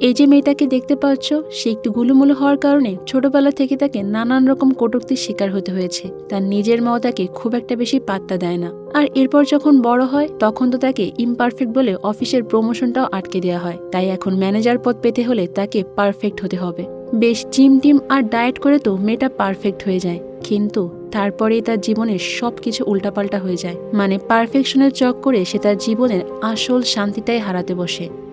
এই যে মেয়েটাকে দেখতে পাচ্ছ, সে একটু গুলুমুলু হওয়ার কারণে ছোটবেলা থেকে তাকে নানান রকম কটুক্তির শিকার হতে হয়েছে। তার নিজের মাও তাকে খুব একটা বেশি পাত্তা দেয় না। আর এরপর যখন বড় হয়, তখন তো তাকে ইমপারফেক্ট বলে অফিসের প্রমোশনটাও আটকে দেওয়া হয়। তাই এখন ম্যানেজার পদ পেতে হলে তাকে পারফেক্ট হতে হবে। বেশ জিম টিম আর ডায়েট করে তো মেয়েটা পারফেক্ট হয়ে যায়। কিন্তু তারপরেই তার জীবনের সব কিছু উল্টাপাল্টা হয়ে যায়। মানে পারফেকশনের চক করে সে তার জীবনের আসল শান্তিটাই হারাতে বসে।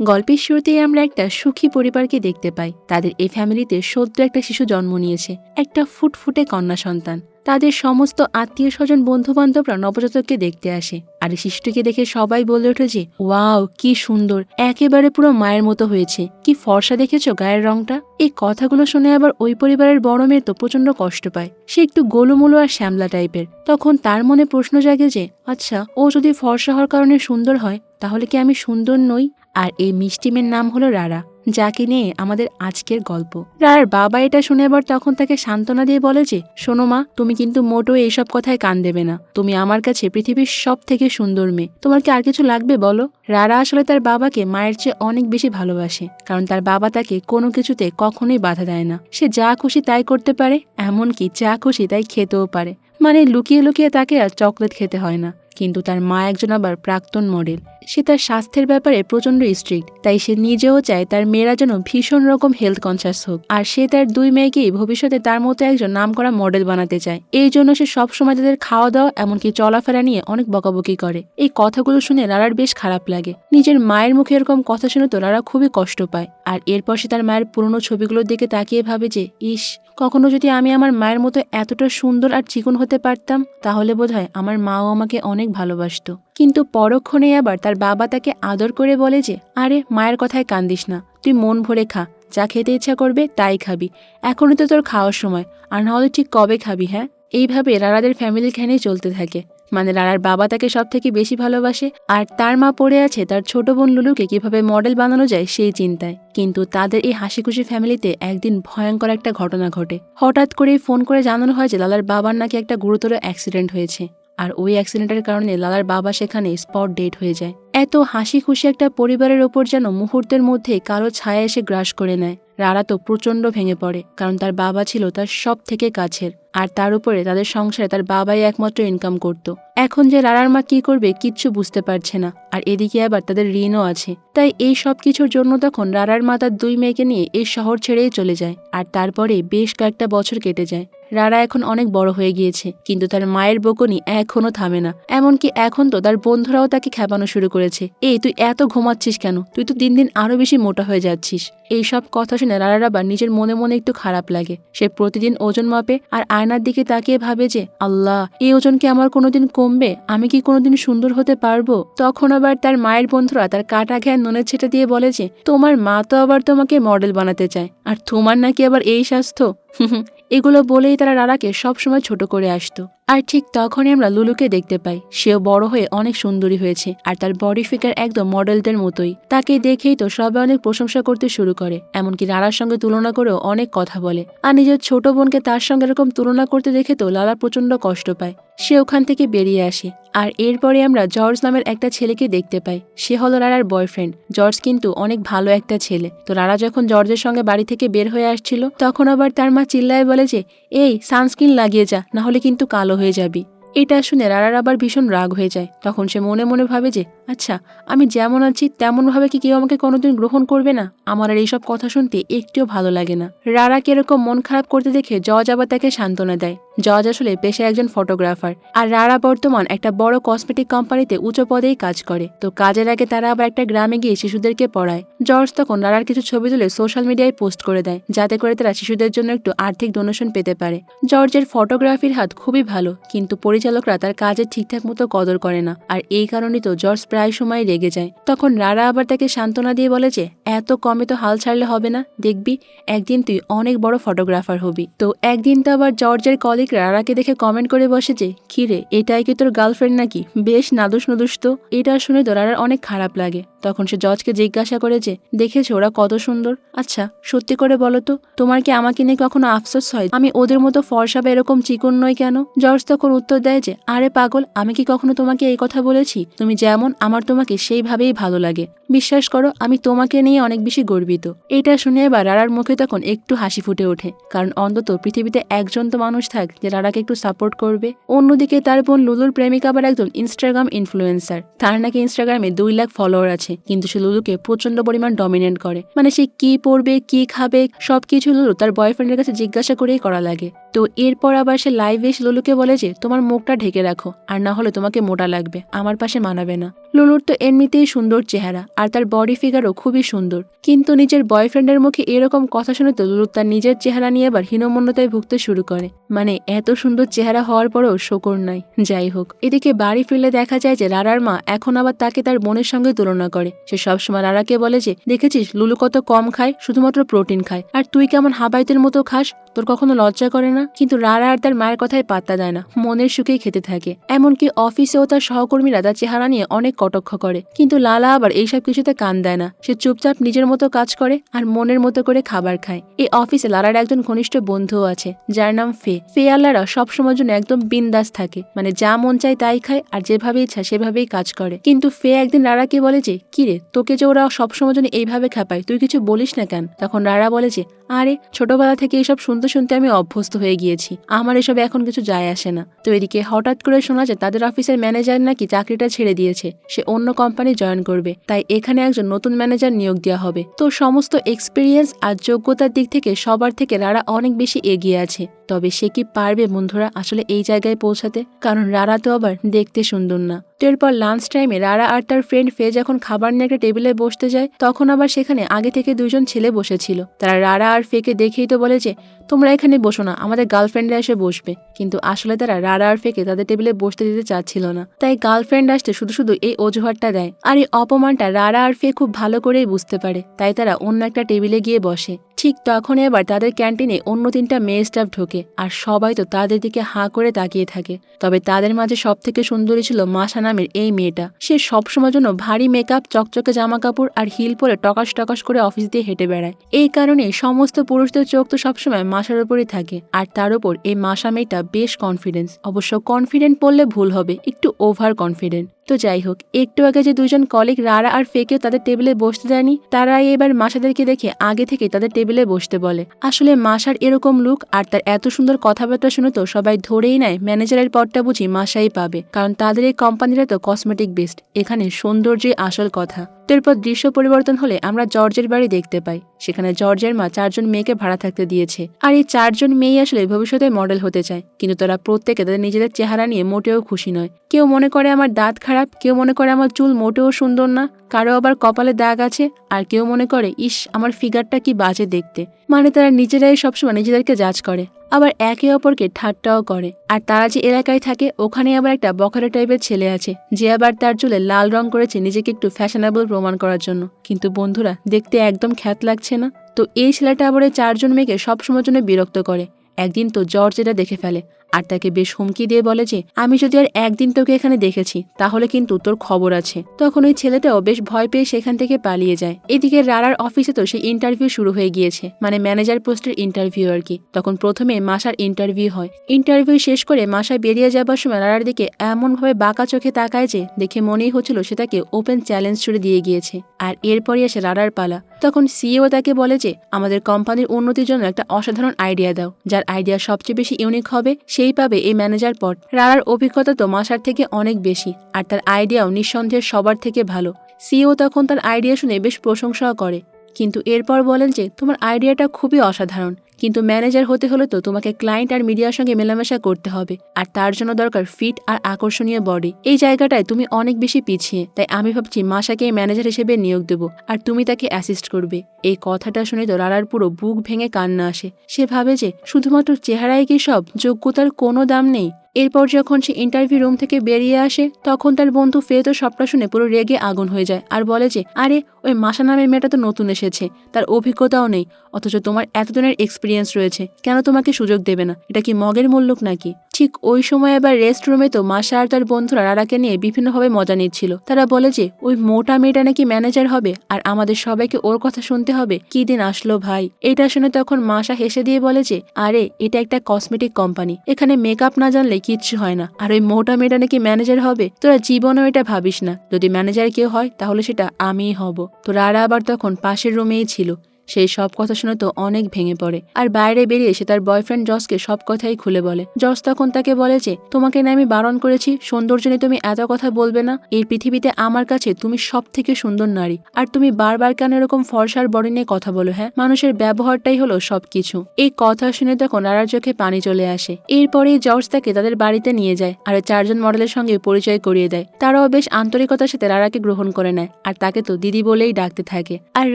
গল্পের শুরুতেই আমরা একটা সুখী পরিবারকে দেখতে পাই। তাদের এই ফ্যামিলিতে সদ্য একটা শিশু জন্ম নিয়েছে, একটা ফুটফুটে কন্যা সন্তান। তাদের সমস্ত আত্মীয় স্বজন বন্ধু বান্ধবরা নবজাতককে দেখতে আসে আর এই শিশুটিকে দেখে সবাই বলে ওঠে যে, ওয়াও, কি সুন্দর! একেবারে পুরো মায়ের মতো হয়েছে। কি ফর্সা দেখেছ গায়ের রংটা? এই কথাগুলো শুনে আবার ওই পরিবারের বড় মেয়ে তো প্রচণ্ড কষ্ট পায়। সে একটু গোলুমুলো আর শ্যামলা টাইপের। তখন তার মনে প্রশ্ন জাগে যে আচ্ছা ও যদি ফর্সা হওয়ার কারণে সুন্দর হয়, তাহলে কি আমি সুন্দর নই? আর এই মিষ্টি মেয়ের নাম হলো রারা যাকে নিয়ে আমাদের আজকের গল্প। রারার বাবা এটা শুনে আবার তখন তাকে সান্ত্বনা দিয়ে বলে যে, শোনো মা, তুমি কিন্তু মোটো এইসব কথায় কান দেবে না। তুমি আমার কাছে পৃথিবীর সব থেকে সুন্দর মেয়ে। তোমার কি আর কিছু লাগবে বলো? রারা আসলে তার বাবাকে মায়ের চেয়ে অনেক বেশি ভালোবাসে, কারণ তার বাবা তাকে কোনো কিছুতে কখনোই বাধা দেয় না। সে যা খুশি তাই করতে পারে, এমনকি যা খুশি তাই খেতেও পারে। মানে লুকিয়ে লুকিয়ে তাকে আর চকলেট খেতে হয় না। কিন্তু তার মা একজন আবার প্রাক্তন মডেল। সে তার স্বাস্থ্যের ব্যাপারে প্রচণ্ড স্ট্রিক্ট তাই সে নিজেও চায় তার মেয়েরা যেন ভীষণ রকম হেলথ কনসাস হোক। আর সে তার দুই মেয়েকেই ভবিষ্যতে তার মতো একজন নামকরা মডেল বানাতে চায়। এই জন্য সে সবসময় তাদের খাওয়া দাওয়া এমনকি চলাফেরা নিয়ে অনেক বকাবকি করে। এই কথাগুলো শুনে লারার বেশ খারাপ লাগে। নিজের মায়ের মুখে এরকম কথা শুনে তো লারা খুবই কষ্ট পায়। আর এরপর সে তার মায়ের পুরনো ছবিগুলোর দিকে তাকিয়ে ভাবে যে, ইস, কখনো যদি আমি আমার মায়ের মতো এতটা সুন্দর আর চিকন হতে পারতাম, তাহলে বোধহয় আমার মাও আমাকে অনেক ভালোবাসতো। কিন্তু পরক্ষণে আবার তার বাবা তাকে আদর করে বলে যে, আরে, মায়ের কথায় কান্দিস না। তুই মন ভরে খা। যা খেতে ইচ্ছা করবে, তাই খাবি। এখনই তো তোর খাওয়ার সময়। আর নাহলে ঠিক কবে খাবি হ্যাঁ? এইভাবে রারাদের ফ্যামিলির খানেই চলতে থাকে। মানে রারার বাবা তাকে সব থেকে বেশি ভালোবাসে, আর তার মা পড়ে আছে তার ছোট বোন লুলুকে কীভাবে মডেল বানানো যায় সেই চিন্তায়। কিন্তু তাদের এই হাসি খুশি ফ্যামিলিতে একদিন ভয়ঙ্কর একটা ঘটনা ঘটে। হঠাৎ করেই ফোন করে জানানো হয় যে, লালার বাবার নাকি একটা গুরুতর অ্যাক্সিডেন্ট হয়েছে। আর ওই অ্যাক্সিডেন্টের কারণে লালার বাবা সেখানে স্পট ডেট হয়ে যায়। এত হাসি খুশি একটা পরিবারের ওপর যেন মুহূর্তের মধ্যে কালো ছায়া এসে গ্রাস করে নেয়। রারা তো প্রচণ্ড ভেঙে পড়ে, কারণ তার বাবা ছিল তার সব থেকে কাছের, আর তার উপরে তাদের সংসারে তার বাবাই একমাত্র ইনকাম করত। এখন যে রারার মা কি করবে কিচ্ছু বুঝতে পারছে না, আর এদিকে আবার তাদের ঋণও আছে। তাই এই সব কিছুর জন্য তখন রারার মা তার দুই মেয়েকে নিয়ে এই শহর ছেড়েই চলে যায়, আর তারপরে বেশ কয়েকটা বছর কেটে যায়। রারা এখন অনেক বড় হয়ে গিয়েছে, কিন্তু তার মায়ের বকুনি এখনও থামে না। এমনকি এখন তো তার বন্ধুরাও তাকে খেপানো শুরু করেছে। এই, তুই এত ঘুমাচ্ছিস কেন? তুই তো দিন দিন আরও বেশি মোটা হয়ে যাচ্ছিস। এই সব কথা শুনে রারার আবার নিজের মনে মনে একটু খারাপ লাগে। সে প্রতিদিন ওজন মাপে আর আয়নার দিকে তাকিয়ে ভাবে যে, আল্লাহ, এই ওজন কি আমার কোনোদিন কমবে? আমি কি কোনোদিন সুন্দর হতে পারব? তখন আবার তার মায়ের বন্ধুরা তার কাটা ঘ্যান নুনের ছেটে দিয়ে বলে যে, তোমার মা তো আবার তোমাকে মডেল বানাতে চায়। আর তোমার নাকি আবার এই স্বাস্থ্য? এগুলো বলেই তারা রারাকে সবসময় ছোট করে আসতো। আর ঠিক তখনই আমরা লুলুকে দেখতে পাই। সেও বড় হয়ে অনেক সুন্দরী হয়েছে আর তার বডি ফিগার একদম মডেলদের মতোই। তাকে দেখেই তো সবাই অনেক প্রশংসা করতে শুরু করে, এমনকি রারার সঙ্গে তুলনা করেও অনেক কথা বলে। আর নিজের ছোট বোনকে তার সঙ্গে এরকম তুলনা করতে দেখে তো লালা প্রচণ্ড কষ্ট পায়। সে ওখান থেকে বেরিয়ে আসে। আর এরপরে আমরা জর্জ নামের একটা ছেলেকে দেখতে পাই। সে হলো রারার বয়ফ্রেন্ড জর্জ কিন্তু অনেক ভালো একটা ছেলে। তো রারা যখন জর্জের সঙ্গে বাড়ি থেকে বের হয়ে আসছিল, তখন আবার তার মা চিল্লায় বলে যে, এই, সানস্ক্রিন লাগিয়ে যা না হলে কিন্তু কালো হয়ে যাবি। এটা শুনে রারার আবার ভীষণ রাগ হয়ে যায়। তখন সে মনে মনে ভাবে যে আচ্ছা আমি যেমন আছি, তেমনভাবে কি কেউ আমাকে কোনোদিন গ্রহণ করবে না? আমার আর এইসব কথা শুনতে একটিও ভালো লাগে না। রারাকে এরকম মন খারাপ করতে দেখে জজ আবার তাকে সান্ত্বনা দেয়। জজ আসলে পেশায় একজন ফটোগ্রাফার আর রারা বর্তমান একটা বড় কসমেটিক কোম্পানিতে উঁচু পদেই কাজ করে। তো কাজের আগে তারা আবার একটা গ্রামে গিয়ে শিশুদেরকে পড়ায়। জর্জ তখন রারার কিছু ছবি তুলে সোশ্যাল মিডিয়ায় পোস্ট করে দেয়, যাতে করে তারা শিশুদের জন্য একটু আর্থিক ডোনেশন পেতে পারে। জর্জের ফটোগ্রাফির হাত খুবই ভালো, কিন্তু পরিচালকরা তার কাজের ঠিকঠাক মতো কদর করে না। আর এই কারণেই তো জর্জ প্রায় সময় রেগে যায়। তখন রারা আবার তাকে সান্ত্বনা দিয়ে বলে যে, এত কমে তো হাল ছাড়লে হবে না। দেখবি, একদিন তুই অনেক বড় ফটোগ্রাফার হবি। তো একদিন তো আবার জর্জের কলিগ রারাকে দেখে কমেন্ট করে বসে যে, কিরে, এটাই কি তোর গার্লফ্রেন্ড নাকি? বেশ নাদুস নদুস তো। এটা শুনে তো রারার অনেক খারাপ লাগে। তখন সে জজকে জিজ্ঞাসা করে যে, দেখেছ ওরা কত সুন্দর? আচ্ছা সত্যি করে বলো তো, তোমার কি আমাকে নিয়ে কখনো আফসোস হয়? আমি ওদের মতো ফর্সা বা এরকম চিকন নই কেন? জর্জ তখন উত্তর দেয় যে, আরে পাগল, আমি কি কখনো তোমাকে এই কথা বলেছি? তুমি যেমন, আমার তোমাকে সেইভাবেই ভালো লাগে। বিশ্বাস করো, আমি তোমাকে নিয়ে অনেক বেশি গর্বিত। এটা শুনে এবার রারার মুখে তখন একটু হাসি ফুটে ওঠে, কারণ অন্তত পৃথিবীতে একজন তো মানুষ থাক যে রারাকে একটু সাপোর্ট করবে। অন্যদিকে তার বোন লুলুর প্রেমিকা আবার একজন ইনস্টাগ্রাম ইনফ্লুয়েন্সার তার নাকি ইনস্টাগ্রামে দুই লাখ ফলোয়ার আছে। কিন্তু সে লুলুকে প্রচণ্ড পরিমাণ ডমিনেন্ট করে। মানে সে কি পড়বে কি খাবে, সবকিছু লুলু তার বয়ফ্রেন্ডের কাছে জিজ্ঞাসা করেই করা লাগে। তো এরপর আবার সে লাইভে এসে লুলুকে বলে যে, তোমার মুখটা ঢেকে রাখো, আর না হলে তোমাকে মোটা লাগবে, আমার পাশে মানাবে না। লুলুর তো এমনিতেই সুন্দর চেহারা, আর তার বডি ফিগারও খুবই সুন্দর। কিন্তু নিজের বয়ফ্রেন্ডের মুখে এরকম কথা শুনে তো লুলু তার নিজের চেহারা নিয়ে আবার হীনমন্যতায় ভুগতে শুরু করে। মানে এত সুন্দর চেহারা হওয়ার পরেও শোকর নাই। যাই হোক, এদিকে বাড়ি ফিরলে দেখা যায় যে রারার মা এখন আবার তাকে তার বোনের সঙ্গে তুলনা করে। সে সবসময় রারাকে বলে যে, দেখেছিস, লুলু কত কম খায়, শুধুমাত্র প্রোটিন খায়। আর তুই কেমন হাবাইতের মতো খাস? তোর কখনো লজ্জা করে না? কিন্তু রারা আর তার মায়ের কথায় পাত্তা দেয় না। মনের সুখেই খেতে থাকে। এমনকি অফিসেও তার সহকর্মীরা তার চেহারা নিয়ে অনেক কটক্ষ করে। কিন্তু লালা আবার এইসব কিছুতে কান দেয় না। সে চুপচাপ নিজের মতো কাজ করে আর মনের মতো করে খাবার খায়। এই অফিসে লালার একজন ঘনিষ্ঠ বন্ধুও আছে, যার নাম ফে। ফে আর লারা সবসময়ের জন্য একদম বিন্দাস থাকে। মানে যা মন চায় তাই খায় আর যেভাবে ইচ্ছা সেভাবেই কাজ করে। কিন্তু ফে একদিন রারাকে বলে যে, কিরে, তোকে যে ওরা সবসময় জন্য এইভাবে খাপায়, তুই কিছু বলিস না কেন? তখন রারা বলে যে আরে, ছোটবেলা থেকে এসব শুনতে শুনতে আমি অভ্যস্ত হয়ে গিয়েছি। আমার এসব এখন কিছু যায় আসে না। তো এদিকে হঠাৎ করে শোনা যায় তাদের অফিসের ম্যানেজার নাকি চাকরিটা ছেড়ে দিয়েছে। সে অন্য কোম্পানি জয়েন করবে। তাই এখানে একজন নতুন ম্যানেজার নিয়োগ দেওয়া হবে। তো সমস্ত এক্সপিরিয়েন্স আর যোগ্যতার দিক থেকে সবার থেকে রারা অনেক বেশি এগিয়ে আছে। তবে সে কি পারবে বন্ধুরা আসলে এই জায়গায় পৌঁছাতে? কারণ রারা তো আবার দেখতে সুন্দর না। তো এরপর লাঞ্চ টাইমে রারা আর তার ফ্রেন্ড ফে যখন খাবার নিয়ে একটা টেবিলে বসতে যায়, তখন আবার সেখানে আগে থেকে দুজন ছেলে বসেছিল। তারা রারা আর ফেকে দেখেই তো বলে যে তোমরা এখানে বসো না, আমাদের গার্লফ্রেন্ডরা এসে বসবে। কিন্তু আসলে তারা রারা আর ফেকে তাদের টেবিলে বসতে দিতে চাচ্ছিল না। তাই গার্লফ্রেন্ড আসতে শুধু শুধু এই অজুহাতটা দেয়। আর এই অপমানটা রারা আর ফে খুব ভালো করেই বুঝতে পারে। তাই তারা অন্য একটা টেবিলে গিয়ে বসে। ঠিক তখনই এবার তাদের ক্যান্টিনে অন্য তিনটা মেয়ে স্টাফ ঢোকে। আর সবাই তো তাদের দিকে হাঁ করে তাকিয়ে থাকে। তবে তাদের মাঝে সব থেকে সুন্দরী ছিল মাসা নামের এই মেয়েটা। সে সবসময় জন্য ভারী মেকআপ, চকচকে জামা কাপড় আর হিল পরে টকাস টকাস করে অফিস দিয়ে হেঁটে বেড়ায়। এই কারণে সমস্ত পুরুষদের চোখ তো সবসময় মাসার উপরই থাকে। আর তার ওপর এই মাসা মেয়েটা বেশ কনফিডেন্স অবশ্য কনফিডেন্ট বললে ভুল হবে, একটু ওভার কনফিডেন্ট তো যাই হোক, একটু আগে যে দুজন কলিগ রারা আর ফেকেও তাদের টেবিলে বসতে দেয়নি তারাই এবার মাসাদেরকে দেখে আগে থেকে তাদের টেবিলে বসতে বলে। আসলে মাসার এরকম লুক আর তার এত সুন্দর কথাবার্তা শুনে তো সবাই ধরেই নেয় ম্যানেজারের পদটা বুঝি মাসাই পাবে। কারণ তাদের এই কোম্পানিরা তো কসমেটিক বেস্ট এখানে সৌন্দর্যই আসল কথা। এরপর দৃশ্য পরিবর্তন হলে আমরা জর্জের বাড়ি দেখতে পাই। সেখানে জর্জের মা চারজন মেয়েকে ভাড়া থাকতে দিয়েছে। আর এই চারজন মেয়ে আসলে ভবিষ্যতে মডেল হতে চায়। কিন্তু তারা প্রত্যেকে তাদের নিজেদের চেহারা নিয়ে মোটেও খুশি নয়। কেউ মনে করে আমার দাঁত খারাপ কেউ মনে করে আমার চুল মোটেও সুন্দর না, কারও আবার কপালে দাগ আছে, আর কেউ মনে করে, ইস, আমার ফিগারটা কি বাজে দেখতে। মানে তারা নিজেরাই সবসময় নিজেদেরকে জাজ করে, আবার একে অপরকে ঠাট্টাও করে। আর তারা যে এলাকায় থাকে, ওখানে আবার একটা বখারা টাইপের ছেলে আছে, যে আবার তার চুলে লাল রং করেছে নিজেকে একটু ফ্যাশনেবল প্রমাণ করার জন্য। কিন্তু বন্ধুরা, দেখতে একদম খ্যাত লাগছে না? তো এই ছেলেটা আবার চারজন মেয়েকে সবসময়ের জন্য বিরক্ত করে। একদিন তো জর্জ এটা দেখে ফেলে। আর তাকে বেশ হুমকি দিয়ে বলে যে, আমি যদি আর একদিন তোকে এখানে দেখেছি, তাহলে কিন্তু তোর খবর আছে। তখন ওই ছেলেটাও বেশ ভয় পেয়ে সেখান থেকে পালিয়ে যায়। এদিকে রারার অফিসে তো সেই ইন্টারভিউ শুরু হয়ে গিয়েছে মানে ম্যানেজার পোস্টের ইন্টারভিউ আর কি। তখন প্রথমে মাসার ইন্টারভিউ হয়। ইন্টারভিউ শেষ করে মাসা বেরিয়ে যাবার সময় রারার দিকে এমনভাবে বাঁকা চোখে তাকায় যে, দেখে মনেই হচ্ছিল সে তাকে ওপেন চ্যালেঞ্জ ছুড়ে দিয়ে গিয়েছে। আর এরপরই আসে রারার পালা। তখন সিইও তাকে বলে যে, আমাদের কোম্পানির উন্নতির জন্য একটা অসাধারণ আইডিয়া দাও, যার আইডিয়া সবচেয়ে বেশি ইউনিক হবে সেই পাবে এই ম্যানেজার পদ। রারার অভিজ্ঞতা তো মাসার থেকে অনেক বেশি, আর তার আইডিয়াও নিঃসন্দেহে সবার থেকে ভালো। সিও তখন তার আইডিয়া শুনে বেশ প্রশংসাও করে, কিন্তু এরপর বলেন যে, তোমার আইডিয়াটা খুবই অসাধারণ। কিন্তু ম্যানেজার হতে হলে তো তোমাকে ক্লায়েন্ট আর মিডিয়ার সঙ্গে মেলামেশা করতে হবে, আর তার জন্য দরকার ফিট আর আকর্ষণীয় বডি। এই জায়গাটায় তুমি অনেক বেশি পিছিয়ে, তাই আমি ভাবছি মাসাকে ম্যানেজার হিসেবে নিয়োগ দেবো, আর তুমি তাকে অ্যাসিস্ট করবে। এই কথাটা শুনে তো রারার পুরো বুক ভেঙে কান্না আসে। সে ভাবে যে শুধুমাত্র চেহারায় কি সব যোগ্যতার কোনো দাম নেই? এরপর যখন সে ইন্টারভিউ রুম থেকে বেরিয়ে আসে, তখন তার বন্ধু ফে তো সবটা শুনে পুরো রেগে আগুন হয়ে যায় আর বলে যে, আরে, ওই মাসা নামের মেয়েটা তো নতুন এসেছে, তার অভিজ্ঞতাও নেই, অথচ তোমার এতদিনের এক্সপিরিয়েন্স রয়েছে, কেন তোমাকে সুযোগ দেবে না? এটা কি মগের মূল্যক নাকি? ঠিক ওই সময় আবার রেস্টরুমে তো মাসা আর তার বন্ধুরা রারাকে নিয়ে বিভিন্নভাবে মজা নিচ্ছিল। তারা বলে যে, ওই মোটা মেয়েটা নাকি ম্যানেজার হবে আর আমাদের সবাইকে ওর কথা শুনতে হবে। কি দিন আসলো ভাই? এটা শুনে তখন মাসা হেসে দিয়ে বলে যে, আরে, এটা একটা কসমেটিক কোম্পানি এখানে মেকআপ না জানলে কিচ্ছু হয় না। আর ওই মোটা মেয়েটা নাকি ম্যানেজার হবে? তোরা জীবনেও এটা ভাবিস না। যদি ম্যানেজার কেউ হয়, তাহলে সেটা আমিই হব। তো রারা আবার তখন পাশের রুমেই ছিল। সেই সব কথা শুনে তো অনেক ভেঙে পড়ে। আর বাইরে বেরিয়ে সে তার বয়ফ্রেন্ড জসকে সব কথাই খুলে বলে। জস তখন তাকে বলে যে, তোমাকে না আমি বারণ করেছি, সৌন্দর্য নিয়ে তুমি এত কথা বলবে না। এই পৃথিবীতে আমার কাছে তুমি সব থেকে সুন্দর নারী। আর তুমি বারবার কেন এরকম ফর্সার বডি নিয়ে কথা বলো হ্যাঁ? মানুষের ব্যবহারটাই হলো সবকিছু। এই কথা শুনে তখন রারার চোখে পানি চলে আসে। এরপরেই জর্জ তাকে তাদের বাড়িতে নিয়ে যায় আর চারজন মডেলের সঙ্গে পরিচয় করিয়ে দেয়। তারাও বেশ আন্তরিকতার সাথে রারাকে গ্রহণ করে নেয়। আর তাকে তো দিদি বলেই ডাকতে থাকে। আর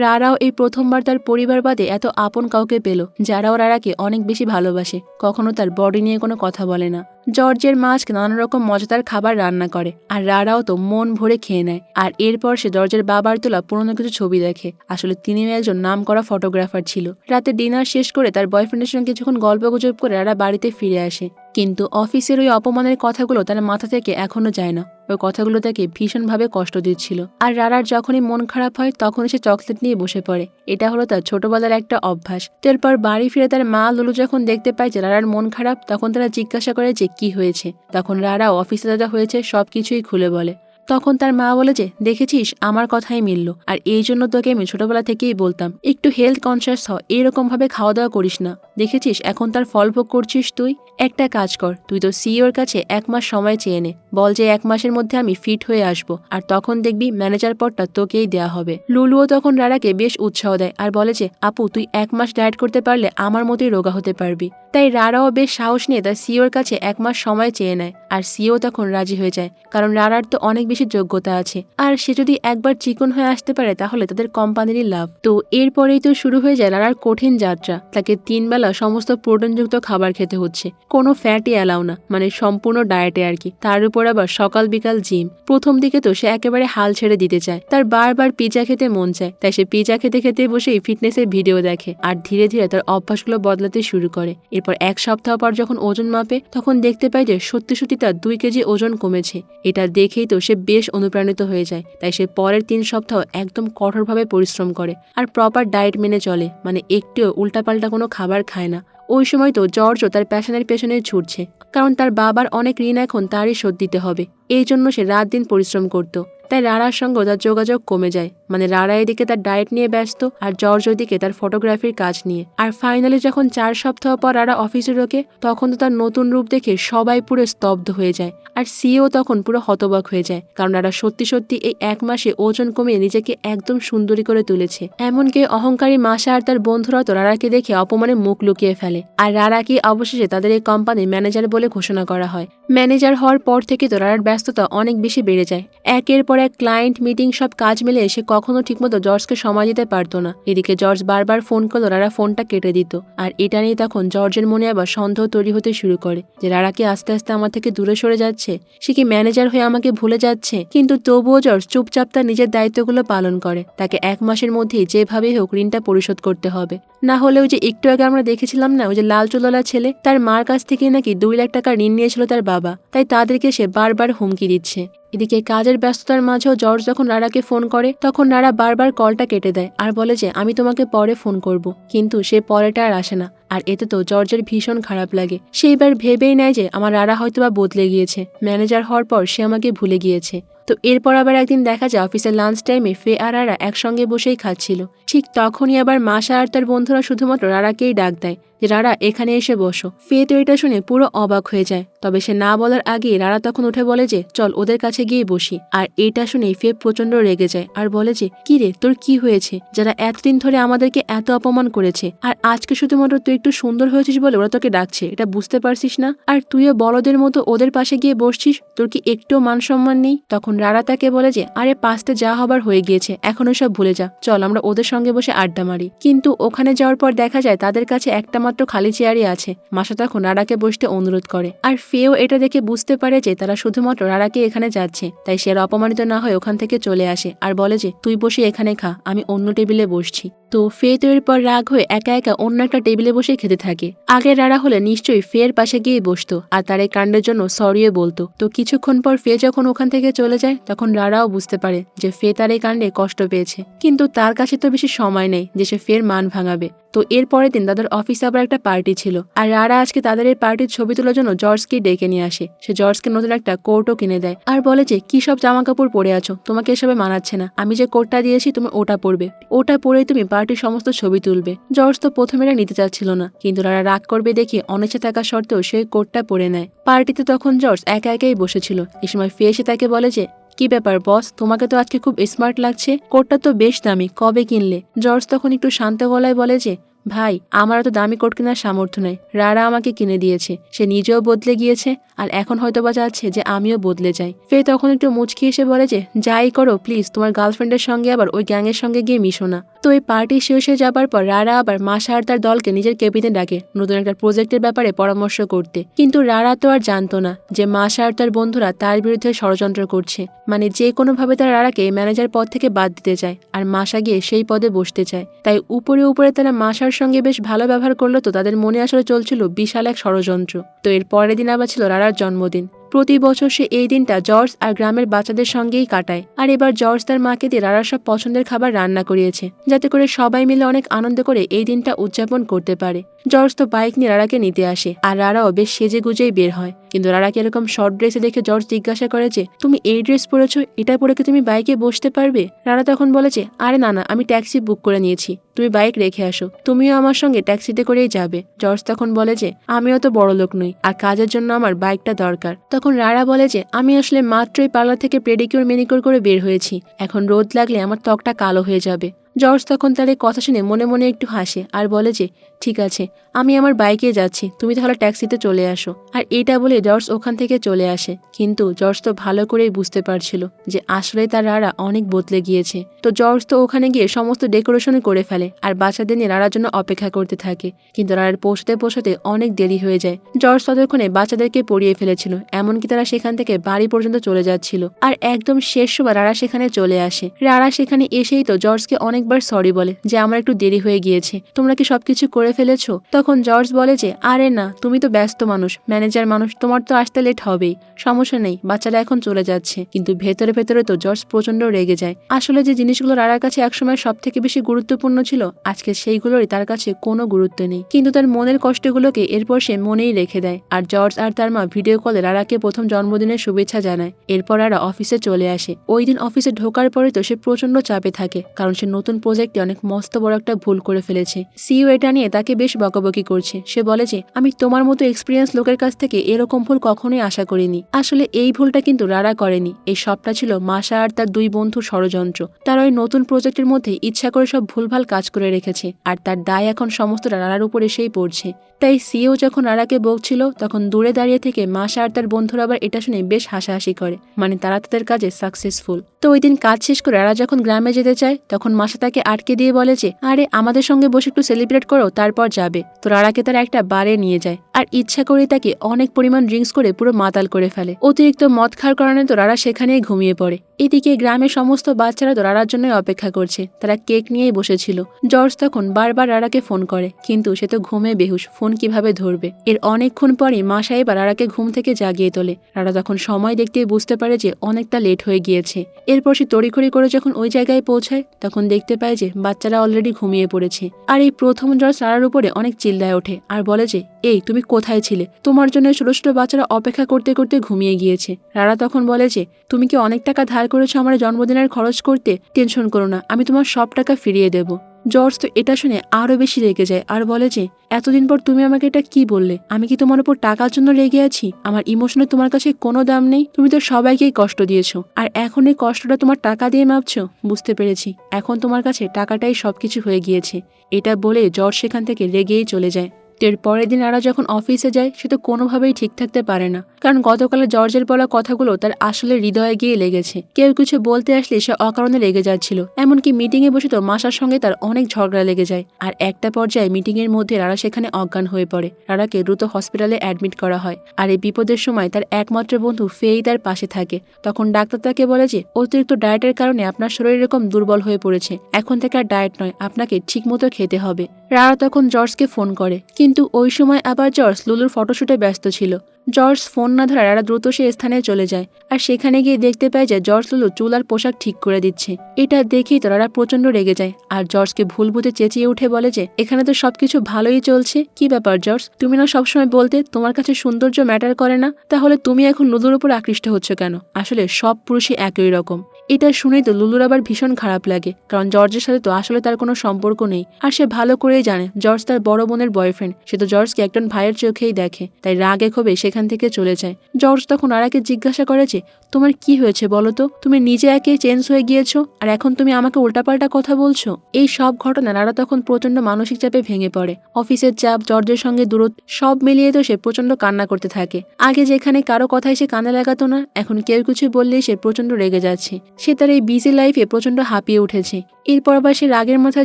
রারাও এই প্রথমবার তার পরিবার বাদে এত আপন কাউকে পেল যারাও রারাকে অনেক বেশি ভালোবাসে, কখনো তার বডি নিয়ে কোনো কথা বলে না। জর্জের মাছকে নানা রকম মজাদার খাবার রান্না করে, আর রারাও তো মন ভরে খেয়ে নেয়। আর এরপর সে জর্জের বাবার তোলা পুরনো কিছু ছবি দেখে। আসলে তিনিও একজন নাম করা ফটোগ্রাফার ছিল। রাতে ডিনার শেষ করে তার বয়ফ্রেন্ডের সঙ্গে কিছুক্ষণ গল্প গুজব করে রারা বাড়িতে ফিরে আসে। কিন্তু অফিসের ওই অপমানের কথাগুলো তার মাথা থেকে এখনও যায় না। ওই কথাগুলো তাকে ভীষণভাবে কষ্ট দিচ্ছিল। আর রারার যখনই মন খারাপ হয়, তখনই সে চকলেট নিয়ে বসে পড়ে। এটা হলো তার ছোটবেলার একটা অভ্যাস। তারপর বাড়ি ফিরে তার মা লুলু যখন দেখতে পায় যে রারার মন খারাপ, তখন তারা জিজ্ঞাসা করে যে কি হয়েছে। তখন রারা অফিসে দাদা হয়েছে সব কিছুই খুলে বলে। তখন তার মা বলে যে, দেখেছিস, আমার কথাই মিলল। আর এই জন্য তোকে আমি ছোটবেলা থেকেই বলতাম, একটু হেলথ কনসিয়াস হ এরকম ভাবে খাওয়া দাওয়া করিস না। দেখেছিস, এখন তার ফল ভোগ করছিস তুই? একটা কাজ কর, তুই তো সিওর কাছে এক মাস সময় চেয়ে নে। বল যে এক মাসের মধ্যে আমি ফিট হয়ে আসব, আর তখন দেখবি ম্যানেজার পদটা তোকেই দেয়া হবে। লুলুও তখন রারাকে বেশ উৎসাহ দেয় আর বলে যে, আপু, তুই এক মাস ডায়েট করতে পারলে আমার মতোই রোগা হতে পারবি। তাই রারাও বেশ সাহস নিয়ে তার সিওর কাছে এক মাস সময় চেয়ে নেয়, আর সিও তখন রাজি হয়ে যায়। কারণ রারার তো অনেক যোগ্যতা আছে। আর সে যদি একবার চিকন হয়ে আসতে পারে, তাহলে তাদের কোম্পানিরই লাভ। তো এরপরেই তো শুরু হয়ে যায় রারার কঠিন যাত্রা। তাকে তিন বেলা সমস্ত প্রোটিনযুক্ত খাবার খেতে হচ্ছে। কোনো ফ্যাটই অ্যালাউ না মানে সম্পূর্ণ ডায়েটে আর কি। তার উপর আবার সকাল বিকাল জিম। প্রথম দিকে তো সে একেবারে হাল ছেড়ে দিতে চায়। তার বারবার পিজা খেতে মন চায়। তাই সে পিজা খেতে খেতে বসেই ফিটনেসের ভিডিও দেখে আর ধীরে ধীরে তার অভ্যাসগুলো বদলাতে শুরু করে। এরপর এক সপ্তাহ পর যখন ওজন মাপে, তখন দেখতে পায় যে সত্যি সত্যি তার দুই কেজি ওজন কমেছে। এটা দেখেই তো সে বেশ অনুপ্রাণিত হয়ে যায়। তাই সে পরের তিন সপ্তাহ একদম কঠোরভাবে পরিশ্রম করে আর প্রপার ডায়েট মেনে চলে। মানে একটিও উল্টাপাল্টা কোনো খাবার খায় না। ওই সময় তো জর্জও তার প্যাশনের পেছনে ছুটছে। কারণ তার বাবার অনেক ঋণ এখন তারই শোধ দিতে হবে। এই জন্য সে রাত দিন পরিশ্রম করত। তাই রারার সঙ্গে তার যোগাযোগ কমে যায়। মানে রারা এদিকে তার ডায়েট নিয়ে ব্যস্ত আর জর্জ ওদিকে তার ফটোগ্রাফির কাজ নিয়ে। আর ফাইনালি যখন চার সপ্তাহ পর রারা অফিসে ঢোকে, তখন তো তার নতুন রূপ দেখে সবাই পুরো স্তব্ধ হয়ে যায়। আর সিও তখন পুরো হতবাক হয়ে যায়। কারণ রারা সত্যি সত্যি এই এক মাসে ওজন কমিয়ে নিজেকে একদম সুন্দরী করে তুলেছে। এমনকি অহংকারী মাসা আর তার বন্ধুরা তো রারাকে দেখে অপমানে মুখ লুকিয়ে ফেলে। আর রারাকে অবশেষে তাদের এই কোম্পানির ম্যানেজার বলে ঘোষণা করা হয়। ম্যানেজার হওয়ার পর থেকে তো রারার ব্যস্ততা অনেক বেশি বেড়ে যায়। একের পর এক ক্লায়েন্ট মিটিং সব কাজ মিলে, সে কখনো ঠিকমতো জর্জকে সময় দিতে পারতো না। এদিকে জর্জ বারবার ফোন করল, রারা ফোনটা কেটে দিত। আর এটা নিয়ে তখন জর্জের মনে আবার সন্দেহ তৈরি হতে শুরু করে যে, রারা কি আস্তে আস্তে আমার থেকে দূরে সরে যাচ্ছে? সে কি ম্যানেজার হয়ে আমাকে ভুলে যাচ্ছে? কিন্তু তবুও জর্জ চুপচাপ তার নিজের দায়িত্বগুলো পালন করে। তাকে এক মাসের মধ্যেই যেভাবেই হোক ঋণটা পরিশোধ করতে হবে। না হলে ওই যে একটু আগে আমরা দেখেছিলাম না, ওই যে লাল চুলওয়ালা ছেলে, তার মার কাছ থেকে নাকি দুই লাখ টাকা ঋণ নিয়েছিল তার বাবা। তাই তাদেরকে সে বারবার হুমকি দিচ্ছে। এদিকে কাজের ব্যস্ততার মাঝেও জর্জ যখন রারাকে ফোন করে, তখন রারা বারবার কলটা কেটে দেয় আর বলে যে, আমি তোমাকে পরে ফোন করব। কিন্তু সে পরেটা আর আসে না। আর এতে তো জর্জের ভীষণ খারাপ লাগে। সে এবার ভেবেই নেয় যে, আমার রারা হয়তোবা বদলে গিয়েছে। ম্যানেজার হওয়ার পর সে আমাকে ভুলে গিয়েছে। তো এরপর আবার একদিন দেখা যায় অফিসের লাঞ্চ টাইমে ফে আর রারা একসঙ্গে বসেই খাচ্ছিল। ঠিক তখনই আবার মাসা আর তার বন্ধুরা শুধুমাত্র রারাকেই ডাক দেয় যে, রারা, এখানে এসে বসো। ফে তো এটা শুনে পুরো অবাক হয়ে যায়। তবে সে না বলার আগে রারা তখন উঠে বলে যে, চল ওদের কাছে গিয়ে বসি। আর এটা শুনে ফে প্রচণ্ড রেগে যায় আর বলে যে, কি রে, তোর কি হয়েছে? যারা এতদিন ধরে আমাদেরকে এত অপমান করেছে, আর আজকে শুধুমাত্র তুই একটু সুন্দর হয়েছিস বলে ওরা তোকে ডাকছে, এটা বুঝতে পারছিস না? আর তুইও বড়দের মতো ওদের পাশে গিয়ে বসছিস? তোর কি একটুও মান সম্মান নেই? তখন রারা তাকে বলে যে, আরে পাস্তে যা হবার হয়ে গিয়েছে এখনও সব ভুলে যা। চল, আমরা ওদের সঙ্গে বসে আড্ডা মারি। কিন্তু ওখানে যাওয়ার পর দেখা যায় তাদের কাছে একটা মাত্র খালি চেয়ারই আছে। মাসা তখন রারাকে বসতে অনুরোধ করে। আর ফেও এটা দেখে বুঝতে পারে যে, তারা শুধুমাত্র রারাকে এখানে যাচ্ছে। তাই সে আর অপমানিত না হয়ে ওখান থেকে চলে আসে আর বলে যে, তুই বসে এখানে খা, আমি অন্য টেবিলে বসছি। তো ফে তো এরপর রাগ হয়ে একা একা অন্য একটা টেবিলে বসে খেতে থাকে। আগে রারা হলে নিশ্চয়ই ফের পাশে গিয়ে বসতো, আর তার এই কাণ্ডের জন্য সরিয়ে বলতো। তো কিছুক্ষণ পর ফে যখন ওখান থেকে চলে যায় তখন রারাও বুঝতে পারে যে ফে তার এই কাণ্ডে কষ্ট পেয়েছে। কিন্তু তার কাছে তো বেশি সময় নেই যে সে ফের মান ভাঙাবে। তো এর পরের দিন তাদের অফিসে আবার একটা পার্টি ছিল। আর রারা আজকে তাদের এই পার্টির ছবি তোলার জন্য জর্জকে ডেকে নিয়ে আসে। সে জর্জকে নতুন একটা কোর্টও কিনে দেয়। আর বলে যে, কি সব জামা কাপড় পরে আছো? তোমাকে এসবে মানাচ্ছে না। আমি যে কোটটা দিয়েছি, তুমি ওটা পরবে। ওটা পরেই তুমি পার্টির সমস্ত ছবি তুলবে। জর্জ তো প্রথমে নিতে চাচ্ছিল না। কিন্তু রারা রাগ করবে দেখে অনিচ্ছা থাকা সত্ত্বেও সেই কোটটা পরে নেয়। পার্টিতে তখন জর্জ একা একাই বসেছিল। এই সময় ফে এসে তাকে বলে যে কি ব্যাপার, বস? তোমাকে তো আজকে খুব স্মার্ট লাগছে। কোটটা তো বেশ দামি, কবে কিনলে? জর্জ তখন একটু শান্ত গলায় বলে যে ভাই আমার তো দামি কোট কেনার সামর্থ্য নেই। রারা আমাকে কিনে দিয়েছে। সে নিজেও বদলে গিয়েছে আর এখন হয়তো বা যাচ্ছে যে আমিও বদলে যাই। ফে তখন একটু মুচকি এসে বলে যে, যাই করো প্লিজ তোমার গার্লফ্রেন্ডের সঙ্গে আবার ওই গ্যাংয়ের সঙ্গে গিয়ে মিশো না। তো এই পার্টি শেষে যাবার পর রারা আবার মাসা আর তার দলকে নিজের কেবিনে ডাকে নতুন একটা প্রজেক্টের ব্যাপারে পরামর্শ করতে। কিন্তু রারা তো আর জানতো না যে মাসা আর তার বন্ধুরা তার বিরুদ্ধে ষড়যন্ত্র করছে। মানে যে কোনোভাবে তার রারাকে ম্যানেজার পদ থেকে বাদ দিতে চায় আর মাসা গিয়ে সেই পদে বসতে চায়। তাই উপরে উপরে তারা মাসার সঙ্গে বেশ ভালো ব্যবহার করল তো তাদের মনে আসলে চলছিল বিশাল এক ষড়যন্ত্র। তো এর পরের দিন আবার ছিল রারার জন্মদিন। প্রতি বছর সে এই দিনটা জর্জ আর গ্রামের বাচ্চাদের সঙ্গেই কাটায়। আর এবার জর্জ তার মাকে দিয়ে রারার সব পছন্দের খাবার রান্না করিয়েছে, যাতে করে সবাই মিলে অনেক আনন্দ করে এই দিনটা উদযাপন করতে পারে। জর্জ তো বাইক নিয়ে রারাকে নিতে আসে, আর রারাও বেশ সেজে গুজেই বের হয়। কিন্তু রারাকে এরকম শর্ট ড্রেসে দেখে জর্জ জিজ্ঞাসা করে যে, তুমি এই ড্রেস পরেছো? এটা পরে কি তুমি বাইকে বসতে পারবে? রারা তখন বলেছে আরে না না, আমি ট্যাক্সি বুক করে নিয়েছি। তুমি বাইক রেখে আসো। তুমিও আমার সঙ্গে ট্যাক্সিতে করেই যাবে। জর্জ তখন বলে যে, আমিও তো বড় লোক নই, আর কাজের জন্য আমার বাইকটা দরকার। তখন রারা বলে যে, আমি আসলে মাত্রই পার্লার থেকে পেডিকিউর মেনিকিউর করে বের হয়েছি। এখন রোদ লাগলে আমার ত্বকটা কালো হয়ে যাবে। জর্জ তখন তার এই কথা শুনে মনে মনে একটু হাসে আর বলে যে ঠিক আছে, আমি আমার বাইকে যাচ্ছি, তুমি তাহলে ট্যাক্সিতে চলে আসো। আর এটা বলে জর্জ ওখান থেকে চলে আসে। কিন্তু জর্জ তো ভালো করেই বুঝতে পারছিল যে আসলে তার রারা অনেক বদলে গিয়েছে। তো জর্জ তো ওখানে গিয়ে সমস্ত ডেকোরেশন করে ফেলে আর বাচ্চাদের নিয়ে রারার জন্য অপেক্ষা করতে থাকে। কিন্তু রারার পৌঁছতে পৌঁছতে অনেক দেরি হয়ে যায়। জর্জ ততক্ষণে বাচ্চাদেরকে পড়িয়ে ফেলেছিল, এমনকি তারা সেখান থেকে বাড়ি পর্যন্ত চলে যাচ্ছিল। আর একদম শেষ সময় রারা সেখানে চলে আসে। রারা সেখানে এসেই তো জর্জকে অনেকবার সরি বলে যে, আমার একটু দেরি হয়ে গিয়েছে। তোমরা কি সবকিছু করে ফেলেছো? তখন জর্জ বলে যে, আরে না, তুমি তো ব্যস্ত মানুষ, ম্যানেজার মানুষ, তোমার তো আসতে লেট হবেই। সমস্যা নেই, বাচ্চারা এখন চলে যাচ্ছে। কিন্তু ভেতরে ভেতরে তো জর্জ প্রচণ্ড রেগে যায়। আসলে যে জিনিসগুলো রারার কাছে একসময় সব থেকে বেশি গুরুত্বপূর্ণ ছিল, আজকে সেইগুলোরই তার কাছে কোনো গুরুত্ব নেই। কিন্তু তার মনের কষ্টগুলোকে এরপর সে মনেই রেখে দেয়। আর জর্জ আর তার মা ভিডিও কলে রারাকে প্রথম জন্মদিনের শুভেচ্ছা জানায়। এরপর রারা অফিসে চলে আসে। ওই দিন অফিসে ঢোকার পরে তো সে প্রচণ্ড চাপে থাকে, কারণ সে নতুন প্রজেক্টে অনেক মস্ত বড় একটা ভুল করে ফেলেছে। সিইও এটা নিয়ে তাকে বেশ বকাবকি করছে। সে বলে যে, আমি তোমার মতো এক্সপিরিয়েন্স লোকের কাছ থেকে এরকম ভুল কখনোই আশা করিনি। আসলে এই ভুলটা কিন্তু রারা করেনি। এই সবটা ছিল মাসা আর তার দুই বন্ধুর ষড়যন্ত্র। তারা ওই নতুন প্রজেক্টের মধ্যে ইচ্ছা করে সব ভুলভাল কাজ করে রেখেছে। আর তার দায় এখন সমস্তটা রারার উপর এসেই পড়ছে। তাই সিও যখন রারাকে বকছিল, তখন দূরে দাঁড়িয়ে থেকে মাসা আর তার বন্ধুরা আবার এটা শুনে বেশ হাসাহাসি করে। মানে তারা তাদের কাজে সাকসেসফুল তো ওই দিন কাজ শেষ করে রারা যখন গ্রামে যেতে চায়, তখন মাসা তাকে আটকে দিয়ে বলে যে, আরে, আমাদের সঙ্গে বসে একটু সেলিব্রেট করো তারপর যাবে। তো রারাকে তারা একটা বারে নিয়ে যায়। আর ইচ্ছা করে তাকে অনেক পরিমাণ ড্রিঙ্কস করে পুরো মাতাল করে ফেলে। অতিরিক্ত মদ খাওয়ার কারণে তো রারা সেখানেই ঘুমিয়ে পড়ে। এদিকে গ্রামের সমস্ত বাচ্চারা তো রারার জন্যই অপেক্ষা করছে। তারা কেক নিয়েই বসেছিল। জর্জ তখন বারবার রারাকে ফোন করে। কিন্তু সে তো ঘুমে বেহুশ। ফোন কীভাবে ধরবে? এর অনেকক্ষণ পরই মা সাহেব রারাকে ঘুম থেকে জাগিয়ে তোলে। রারা তখন সময় দেখতে বুঝতে পারে যে অনেকটা লেট হয়ে গিয়েছে। এরপর সে তড়িখড়ি করে যখন ওই জায়গায় পৌঁছায়, তখন দেখতে পায় যে বাচ্চারা অলরেডি ঘুমিয়ে পড়েছে। আর এই প্রথম জর্জ রারার উপরে অনেক চিল্লায় ওঠে আর বলে যে, এই, তুমি কোথায় ছিলে? তোমার জন্য ছোট ছোট বাচ্চারা অপেক্ষা করতে করতে ঘুমিয়ে গিয়েছে। রারা তখন বলে যে, তুমি কি অনেক টাকা ধার করেছ আমার জন্মদিনের খরচ করতে? টেনশন করো না, আমি তোমার সব টাকা ফিরিয়ে দেব। জর্জ তো এটা শুনে আরও বেশি রেগে যায় আর বলে যে, এতদিন পর তুমি আমাকে এটা কি বললে? আমি কি তোমার উপর টাকার জন্য রেগে আছি? আমার ইমোশনের তোমার কাছে কোনো দাম নেই? তুমি তো সবাইকেই কষ্ট দিয়েছ। আর এখন এই কষ্টটা তোমার টাকা দিয়ে মাপছো? বুঝতে পেরেছি। এখন তোমার কাছে টাকাটাই সবকিছু হয়ে গিয়েছে। এটা বলে জর্জ সেখান থেকে রেগেই চলে যায়। এর পরের দিন রারা যখন অফিসে যায়, সে তো কোনোভাবেই ঠিক থাকতে পারে না। কারণ গতকালে জর্জের বলা কথাগুলো তার আসলে হৃদয়ে গিয়ে লেগেছে। কেউ কিছু বলতে আসলে সে অকারণে লেগে যাচ্ছিল। এমনকি মিটিং এ বসে তো মাসার সঙ্গে তার অনেক ঝগড়া লেগে যায়। আর একটা পর্যায়ে মিটিং এর মধ্যে রারা সেখানে অজ্ঞান হয়ে পড়ে। রারাকে দ্রুত হসপিটালে অ্যাডমিট করা হয়। আর এই বিপদের সময় তার একমাত্র বন্ধু ফেই তার পাশে থাকে। তখন ডাক্তার তাকে বলে যে, অতিরিক্ত ডায়েটের কারণে আপনার শরীর এরকম দুর্বল হয়ে পড়েছে। এখন থেকে আর ডায়েট নয়, আপনাকে ঠিকমতো খেতে হবে। রারা তখন জর্জকে ফোন করে কিন্তু ওই সময় আবার জর্জ লুলুর ফটোশুটে ব্যস্ত ছিল। জর্জ ফোন না ধরা রারা দ্রুত সে স্থানে চলে যায় আর সেখানে গিয়ে দেখতে পায় যে জর্জ লুলু চুল আর পোশাক ঠিক করে দিচ্ছে। এটা দেখেই তো রারা প্রচণ্ড রেগে যায় আর জর্জকে ভুল বুঝে চেঁচিয়ে উঠে বলে যে, এখানে তো সবকিছু ভালোই চলছে। কি ব্যাপার জর্জ? তুমি না সবসময় বলতে তোমার কাছে সৌন্দর্য ম্যাটার করে না? তাহলে তুমি এখন লুলুর উপর আকৃষ্ট হচ্ছ কেন? আসলে সব পুরুষই একই রকম। এটা শুনেই তো লুলুর আবার ভীষণ খারাপ লাগে, কারণ জর্জের সাথে তো আসলে তার কোনো সম্পর্ক নেই। আর সে ভালো করেই জানে, জর্জ তার বড় বোনের বয়ফ্রেন্ড সে তো জর্জকে একজন ভাইয়ের চোখেই দেখে, তাই রাগে ক্ষোভে সেখান থেকে চলে যায়। জর্জ তখন আরাকে জিজ্ঞাসা করে যে, তোমার কি হয়েছে বলো তো? তুমি নিজে একে চেঞ্জ হয়ে গিয়েছো, আর এখন তুমি আমাকে উল্টাপাল্টা কথা বলছো? এই সব ঘটনা রারা তখন প্রচণ্ড মানসিক চাপে ভেঙে পড়ে। অফিসের চাপ, জর্জের সঙ্গে দূরত্ব, সব মিলিয়ে তো সে প্রচণ্ড কান্না করতে থাকে। আগে যেখানে কারও কথায় সে কানে লাগাতো না, এখন কেউ কিছু বললেই সে প্রচণ্ড রেগে যাচ্ছে। সে তার এই বিজি লাইফে প্রচণ্ড হাঁপিয়ে উঠেছে। এরপর আবার সে রাগের মাথায়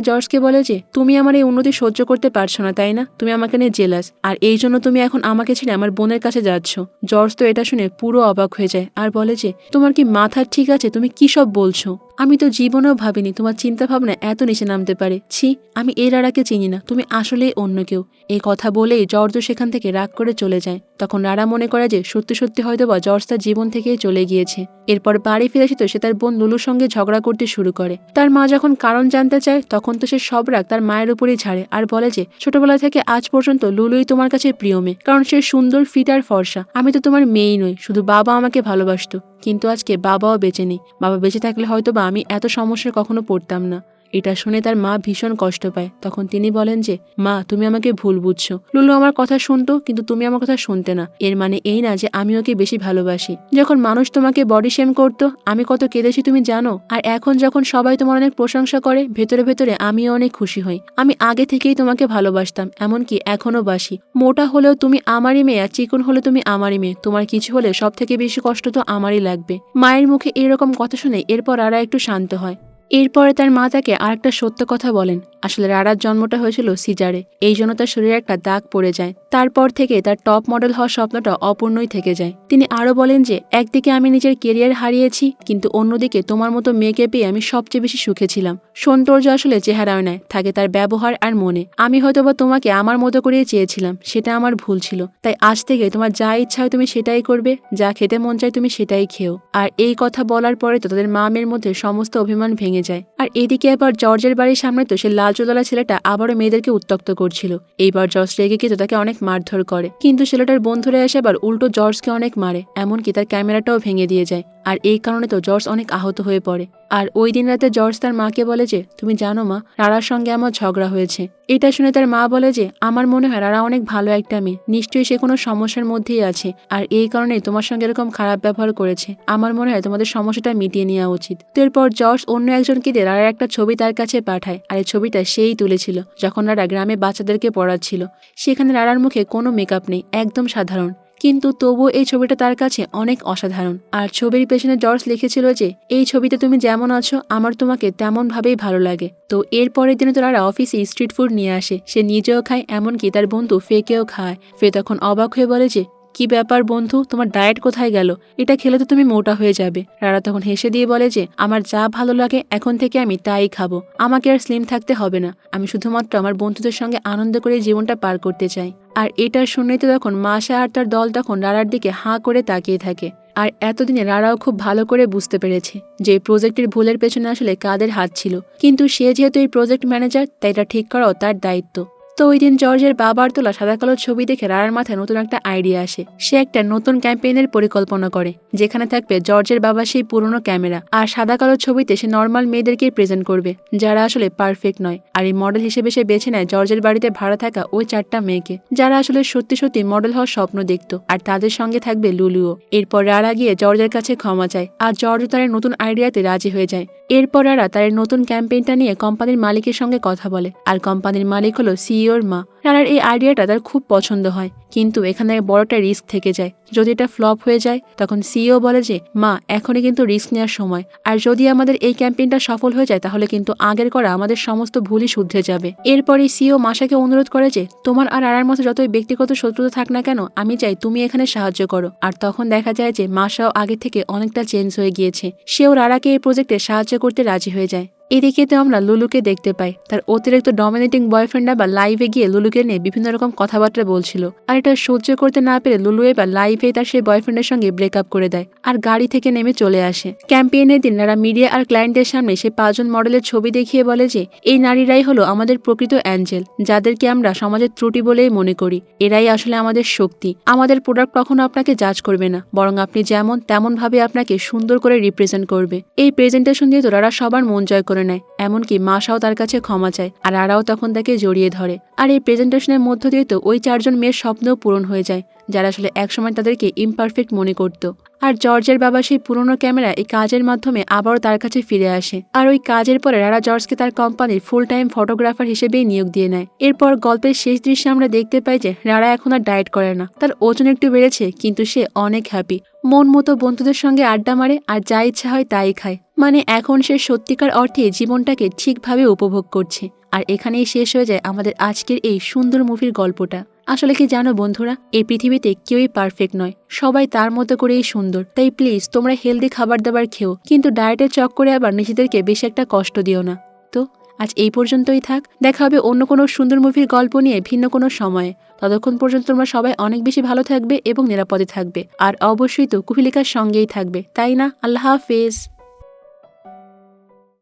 জর্জকে বলে যে, তুমি আমার এই উন্নতি সহ্য করতে পারছ না, তাই না? তুমি আমাকে নিয়ে জেলাস আর এই জন্য তুমি এখন আমাকে ছেড়ে আমার বোনের কাছে যাচ্ছ। জর্জ তো এটা শুনে পুরো অবাক হয়ে যায় আর বলে যে, তোমার কি মাথার ঠিক আছে? তুমি কি সব বলছো? আমি তো জীবনেও ভাবিনি তোমার চিন্তা ভাবনা এত নিচে নামতে পারে। ছি, আমি এই রাড়াকে চিনি না। তুমি আসলেই অন্য কেউ। এই কথা বলেই জর্জ সেখান থেকে রাগ করে চলে যায়। তখন রাড়া মনে করে যে সত্যি সত্যি হয়তো বা জর্জ তার জীবন থেকেই চলে গিয়েছে। এরপর বাড়ি ফিরে এসে তো সে তার বোন লুলুর সঙ্গে ঝগড়া করতে শুরু করে। তার মা যখন কারণ জানতে চায়, তখন তো সে সব রাগ তার মায়ের উপরেই ছাড়ে আর বলে যে, ছোটবেলা থেকে আজ পর্যন্ত লুলুই তোমার কাছে প্রিয় মেয়ে, কারণ সে সুন্দর, ফিট আর ফর্সা। আমি তো তোমার মেয়েই নই, শুধু বাবা আমাকে ভালোবাসতো। কিন্তু আজকে বাবাও বেঁচে নেই। বাবা বেঁচে থাকলে হয়তো বা আমি এত সমস্যায় কখনো পড়তাম না। এটা শুনে তার মা ভীষণ কষ্ট পায়। তখন তিনি বলেন যে, মা, তুমি আমাকে ভুল বুঝছ। লুলু আমার কথা শুনতো, কিন্তু তুমি আমার কথা শুনতে না। এর মানে এই না যে আমি ওকে বেশি ভালোবাসি। যখন মানুষ তোমাকে বডি শেম করতো, আমি কত কেঁদেছি তুমি জানো? আর এখন যখন সবাই তোমার অনেক প্রশংসা করে, ভেতরে ভেতরে আমিও অনেক খুশি হই। আমি আগে থেকেই তোমাকে ভালোবাসতাম, এমনকি এখনও বাসি। মোটা হলেও তুমি আমারই মেয়ে, আর চিকন হলে তুমি আমারই মেয়ে। তোমার কিছু হলে সব থেকে বেশি কষ্ট তো আমারই লাগবে। মায়ের মুখে এরকম কথা শুনে এরপর আরা একটু শান্ত হয়। এরপরে তার মা তাকে আরেকটা সত্য কথা বলেন। আসলে রারার জন্মটা হয়েছিল সিজারে। এই জন্য তার শরীরে একটা দাগ পড়ে যায়। তারপর থেকে তার টপ মডেল হওয়ার স্বপ্নটা অপূর্ণই থেকে যায়। তিনি আরও বলেন যে, একদিকে আমি নিজের কেরিয়ার হারিয়েছি, কিন্তু অন্যদিকে তোমার মতো মেয়েকে পেয়ে আমি সবচেয়ে বেশি সুখে ছিলাম। সৌন্দর্য আসলে চেহারায় নয়, থাকে তার ব্যবহার আর মনে। আমি হয়তোবা তোমাকে আমার মতো করেই চেয়েছিলাম, সেটা আমার ভুল ছিল। তাই আজ থেকে তোমার যা ইচ্ছা হয় তুমি সেটাই করবে, যা খেতে মন চায় তুমি সেটাই খেও। আর এই কথা বলার পরে তো তাদের মা মেয়ের মধ্যে সমস্ত অভিমান ভেঙে যায়। আর এদিকে আবার জর্জের বাড়ির সামনে তো সে লাল চুদলা ছেলেটা আবারও মেয়েদেরকে উত্তক্ত করছিল। এইবার জর্জ রেগে গিয়ে তাকে অনেক মারধর করে। কিন্তু ছেলেটার বন্ধুরা এসে আবার উল্টো জর্জকে অনেক মারে, এমনকি তার ক্যামেরাটাও ভেঙে দিয়ে যায়। আর এই কারণে তো জর্জ অনেক আহত হয়ে পড়ে। আর ওই দিন রাতে জর্জ তার মাকে বলে যে, তুমি জানো মা, রারার সঙ্গে আমার ঝগড়া হয়েছে। এটা শুনে তার মা বলে যে, আমার মনে হয় রারা অনেক ভালো একটা মেয়ে। নিশ্চয়ই সে কোনো সমস্যার মধ্যেই আছে। আর এই কারণেই তোমার সঙ্গে এরকম খারাপ ব্যবহার করেছে। আমার মনে হয় তোমাদের সমস্যাটা মিটিয়ে নেওয়া উচিত। তো এরপর জর্জ অন্য একজনকে দিয়ে রারার একটা ছবি তার কাছে পাঠায় আর এই ছবিটা সেই তুলেছিল যখন রারা গ্রামে বাচ্চাদেরকে পড়াচ্ছিল। সেখানে রারার মুখে কোনো মেকআপ নেই, একদম সাধারণ। কিন্তু তবুও এই ছবিটা তার কাছে অনেক অসাধারণ। আর ছবির পেছনে জর্জ লিখেছিল যে, এই ছবিতে তুমি যেমন আছো, আমার তোমাকে তেমন ভাবেই ভালো লাগে। তো এর পরের দিনে তারা অফিসে স্ট্রিট ফুড নিয়ে আসে। সে নিজেও খায়, এমনকি তার বন্ধু ফেকেও খায়। ফে তখন অবাক হয়ে বলে যে কি ব্যাপার বন্ধু? তোমার ডায়েট কোথায় গেল? এটা খেলে তো তুমি মোটা হয়ে যাবে। রারা তখন হেসে দিয়ে বলে যে, আমার যা ভালো লাগে এখন থেকে আমি তাই খাব। আমাকে আর স্লিম থাকতে হবে না। আমি শুধুমাত্র আমার বন্ধুদের সঙ্গে আনন্দ করে জীবনটা পার করতে চাই। আর এটা তো তখন মাসা আর তার দল তখন রারার দিকে হাঁ করে তাকিয়ে থাকে। আর এতদিনে রারাও খুব ভালো করে বুঝতে পেরেছে যে, প্রজেক্টের ভুলের পেছনে আসলে কাদের হাত ছিল। কিন্তু সে যেহেতু এই প্রজেক্ট ম্যানেজার, তাই এটা ঠিক করাও তার দায়িত্ব। তো ওই দিন জর্জের বাবার তোলা সাদা কালো ছবি দেখে রারার মাথায় নতুন একটা আইডিয়া আসে। সে একটা নতুন ক্যাম্পেইনের পরিকল্পনা করে, যেখানে থাকবে জর্জের বাবা সেই পুরনো ক্যামেরা আর সাদা কালো ছবিতে সে নর্মাল মেয়েদেরকেই প্রেজেন্ট করবে, যারা আসলে পারফেক্ট নয়। আর এই মডেল হিসেবে সে বেছে নেয় জর্জের বাড়িতে ভাড়া থাকা ওই চারটা মেয়েকে, যারা আসলে সত্যি সত্যি মডেল হওয়ার স্বপ্ন দেখতো। আর তাদের সঙ্গে থাকবে লুলুও। এরপর রারা গিয়ে জর্জের কাছে ক্ষমা চায়, আর জর্জ তার নতুন আইডিয়াতে রাজি হয়ে যায়। এরপর আরা তাদের নতুন ক্যাম্পেইনটা নিয়ে কোম্পানির মালিকের সঙ্গে কথা বলে। আর কোম্পানির মালিক হলো সিইওর মা। রানার এই আইডিয়াটা তার খুব পছন্দ হয়। কিন্তু এখানে বড় একটা রিস্ক থেকে যায়। যদি এটা ফ্লপ হয়ে যায়, তখন সিইও বলে যে, মা, এখনই কিন্তু রিস্ক নেওয়ার সময়। আর যদি আমাদের এই ক্যাম্পেইনটা সফল হয়ে যায়, তাহলে কিন্তু আগের করা আমাদের সমস্ত ভুলই শুদ্ধে যাবে। এরপরে সিও মাসাকে অনুরোধ করে যে, তোমার আর আরার মতো যতই ব্যক্তিগত শত্রুতা থাক না কেন, আমি চাই তুমি এখানে সাহায্য করো। আর তখন দেখা যায় যে মাসাও আগে থেকে অনেকটা চেঞ্জ হয়ে গিয়েছে। সেও রারাকে এই প্রজেক্টে সাহায্য করতে রাজি হয়ে যায়। এদিকে তো আমরা লুলুকে দেখতে পাই। তার অতিরিক্ত ডমিনেটিং বয়ফ্রেন্ড আবার লাইভে গিয়ে লুলুকে নিয়ে বিভিন্ন রকম কথাবার্তা বলছিল। আর এটা সহ্য করতে না পেরে লুলু এবার লাইভে তার সেই বয়ফ্রেন্ডের সঙ্গে ব্রেকআপ করে দেয় আর গাড়ি থেকে নেমে চলে আসে। ক্যাম্পেইনের দিন যারা মিডিয়া আর ক্লায়েন্টের সামনে সে পাঁচজন মডেলের ছবি দেখিয়ে বলে যে, এই নারীরাই হলো আমাদের প্রকৃত অ্যাঞ্জেল যাদেরকে আমরা সমাজের ত্রুটি বলেই মনে করি। এরাই আসলে আমাদের শক্তি। আমাদের প্রোডাক্ট কখনো আপনাকে জাজ করবে না। বরং আপনি যেমন তেমন ভাবে আপনাকে সুন্দর করে রিপ্রেজেন্ট করবে। এই প্রেজেন্টেশন দিয়ে তোরা সবার মন জয় করে নেয়। এমনকি মাসাও তার কাছে ক্ষমা চায় আর আরাও তখন তাকে জড়িয়ে ধরে। আর এই প্রেজেন্টেশনের মধ্য দিয়ে তো ওই চারজন মেয়ের স্বপ্নও পূরণ হয়ে যায়, যারা আসলে একসময় তাদেরকে ইমপারফেক্ট মনে করত। আর জর্জের বাবা সেই পুরনো ক্যামেরা এই কাজের মাধ্যমে আবারও তার কাছে ফিরে আসে। আর ওই কাজের পরে রারা জর্জকে তার কোম্পানির ফুল টাইম ফটোগ্রাফার হিসেবেই নিয়োগ দিয়ে নেয়। এরপর গল্পের শেষ দৃশ্যে আমরা দেখতে পাই যে রারা এখন আর ডায়েট করে না। তার ওজন একটু বেড়েছে, কিন্তু সে অনেক হ্যাপি মন মতো বন্ধুদের সঙ্গে আড্ডা মারে আর যা ইচ্ছা হয় তাই খায়। মানে এখন সে সত্যিকার অর্থে জীবনটাকে ঠিকভাবে উপভোগ করছে। আর এখানেই শেষ হয়ে যায় আমাদের আজকের এই সুন্দর মুভির গল্পটা। আসলে কি জানো বন্ধুরা, এই পৃথিবীতে কেউই পারফেক্ট নয়। সবাই তার মতো করেই সুন্দর। তাই প্লিজ তোমরা হেলদি খাবার দাবার খেও, কিন্তু ডায়েটের চক করে আবার নিজেদেরকে বেশি একটা কষ্ট দিও না। তো, আজ এই পর্যন্তই থাক। দেখা হবে অন্য কোনো সুন্দর মুভির গল্প নিয়ে ভিন্ন কোনো সময়ে। ততক্ষণ পর্যন্ত তোমরা সবাই অনেক বেশি ভালো থাকবে এবং নিরাপদে থাকবে। আর অবশ্যই তো কুহিলিকার সঙ্গেই থাকবে। তাই না? আল্লাহ হাফেজ।